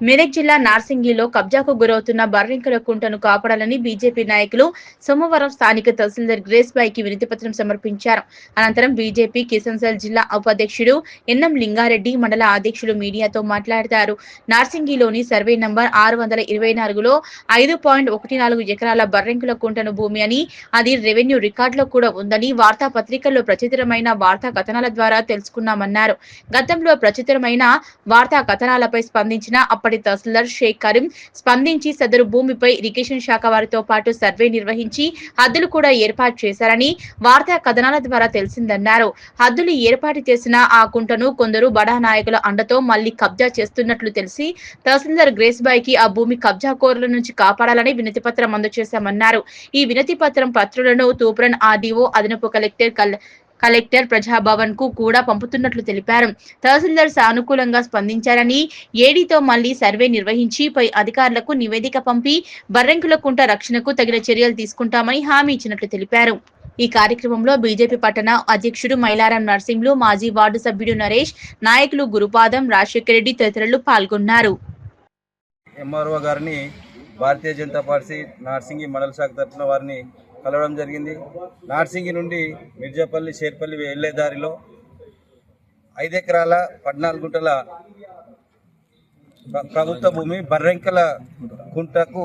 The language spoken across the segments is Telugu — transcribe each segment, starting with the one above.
మెదక్ జిల్లా నార్సింగిలో కబ్జాకు గురవుతున్న బర్రింకల కుంటను కాపాడాలని బీజేపీ నాయకులు సోమవారం స్థానిక తహసీల్దార్ గ్రేస్ బాయ్కి వినతిపత్రం సమర్పించారు. అనంతరం బీజేపీ కిసన్సల్ జిల్లా ఉపాధ్యక్షుడు ఎన్ఎం లింగారెడ్డి మండల అధ్యక్షులు మీడియాతో మాట్లాడతారు నార్సింగిలోని సర్వే నంబర్ ఆరు వందల ఇరవై నాలుగులో ఐదు పాయింట్ ఒకటి నాలుగు ఎకరాల బర్రెంకుల కుంటను భూమి అని అది రెవెన్యూ రికార్డులో కూడా ఉందని వార్తాపత్రికల్లో ప్రచురమైన వార్తా కథనాల ద్వారా తెలుసుకున్నామన్నారు. గతంలో ప్రచురమైన వార్తా కథనాలపై స్పందించిన అప్పటి తహసీల్దార్ షేక్ కరీం స్పందించి సదరు భూమిపై ఇరిగేషన్ శాఖ వారితో పాటు సర్వే నిర్వహించి హద్దులు కూడా ఏర్పాటు చేశారని వార్తా కథనాల ద్వారా తెలిసిందన్నారు. హద్దులు ఏర్పాటు చేసిన ఆ కుంటను కొందరు బడా నాయకుల అండతో మళ్ళీ కబ్జా చేస్తున్నట్లు తెలిసి తహసీల్దార్ గ్రేస్ బాయ్కి ఆ భూమి కబ్జా కోరుల నుంచి కాపాడాలని వినతి పత్రం అందజేశామన్నారు. ఈ వినతి పత్రం పత్రులను తూప్రన్ ఆర్డీఓ అదనపు కలెక్టర్ కల్ కలెక్టర్ ప్రజాభవన్కు కూడా పంపుతున్నట్లు తెలిపారు. తహసీల్దార్ సానుకూలంగా స్పందించారని ఏడీతో మళ్ళీ సర్వే నిర్వహించి పై అధికారులకు నివేదిక పంపి బర్రెంకుల కుంట రక్షణకు తగిన చర్యలు తీసుకుంటామని హామీ ఇచ్చినట్లు తెలిపారు. ఈ కార్యక్రమంలో బీజేపీ పట్టణ అధ్యక్షుడు మైలారం నర్సింహులు మాజీ వార్డు సభ్యుడు నరేష్ నాయకులు గురుపాదం రాజశేఖర రెడ్డి తదితరులు పాల్గొన్నారు. ఎంఆర్ఓ గారిని భారతీయ జనతా పార్టీ నార్సింగి మండల శాఖ తరఫున వారిని కలవడం జరిగింది. నార్సింగి నుండి మిర్జాపల్లి షేర్పల్లి వెళ్ళే దారిలో ఐదెకరాల పద్నాలుగు గుంటల ప్రభుత్వ భూమి బర్రెంకల గుంటకు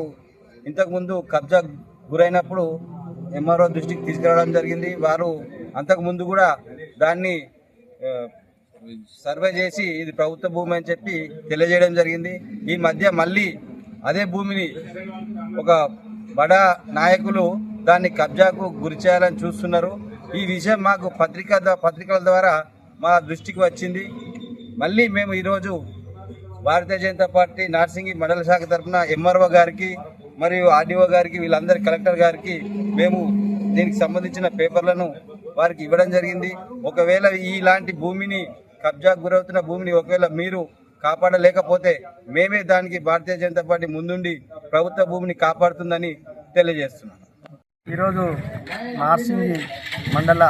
ఇంతకుముందు కబ్జా గురైనప్పుడు ఎంఆర్ఓ దృష్టికి తీసుకురావడం జరిగింది. వారు అంతకుముందు కూడా దాన్ని సర్వే చేసి ఇది ప్రభుత్వ భూమి అని చెప్పి తెలియజేయడం జరిగింది. ఈ మధ్య మళ్ళీ అదే భూమిని ఒక బడా నాయకులు దాన్ని కబ్జాకు గురి చేయాలని చూస్తున్నారు. ఈ విషయం మాకు పత్రిక పత్రికల ద్వారా మా దృష్టికి వచ్చింది. మళ్ళీ మేము ఈరోజు భారతీయ జనతా పార్టీ నార్సింగి మండల శాఖ తరఫున ఎంఆర్ఓ గారికి మరియు ఆర్డీఓ గారికి వీళ్ళందరి కలెక్టర్ గారికి మేము దీనికి సంబంధించిన పేపర్లను వారికి ఇవ్వడం జరిగింది. ఒకవేళ ఇలాంటి భూమిని కబ్జాకు గురవుతున్న భూమిని ఒకవేళ మీరు కాపాడలేకపోతే మేమే దానికి భారతీయ జనతా పార్టీ ముందుండి ప్రభుత్వ భూమిని కాపాడుతుందని తెలియజేస్తున్నాం. ఈరోజు నార్సింగి మండల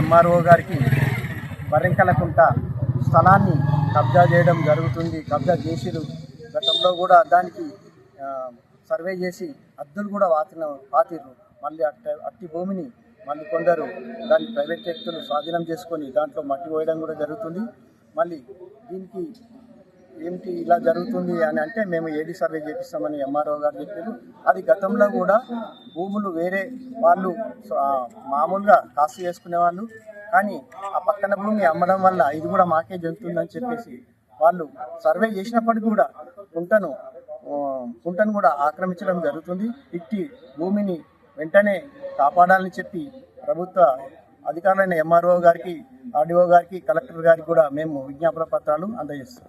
ఎంఆర్ఓ గారికి బరింకలకుంట స్థలాన్ని కబ్జా చేయడం జరుగుతుంది. కబ్జా చేసిరు. గతంలో కూడా దానికి సర్వే చేసి అద్దులు కూడా వాతిన పాతిర్రు మళ్ళీ అట్ట అట్టి భూమిని మళ్ళీ కొందరు దాన్ని ప్రైవేట్ వ్యక్తులు స్వాధీనం చేసుకొని దాంట్లో మట్టి పోయడం కూడా జరుగుతుంది. మళ్ళీ దీనికి ఏమిటి ఇలా జరుగుతుంది అని అంటే మేము ఏడి సర్వే చేపిస్తామని ఎంఆర్ఓ గారు చెప్పారు. అది గతంలో కూడా భూములు వేరే వాళ్ళు మామూలుగా కాసు చేసుకునే వాళ్ళు. కానీ ఆ పక్కన భూమి అమ్మడం వల్ల ఇది కూడా మాకే జరుగుతుందని చెప్పేసి వాళ్ళు సర్వే చేసినప్పటికీ కూడా కుంటను కుంటను కూడా ఆక్రమించడం జరుగుతుంది. ఇట్టి భూమిని వెంటనే కాపాడాలని చెప్పి ప్రభుత్వ అధికారులైన ఎంఆర్ఓ గారికి ఆర్డీఓ గారికి కలెక్టర్ గారికి కూడా మేము విజ్ఞాపన పత్రాలు అందజేస్తాం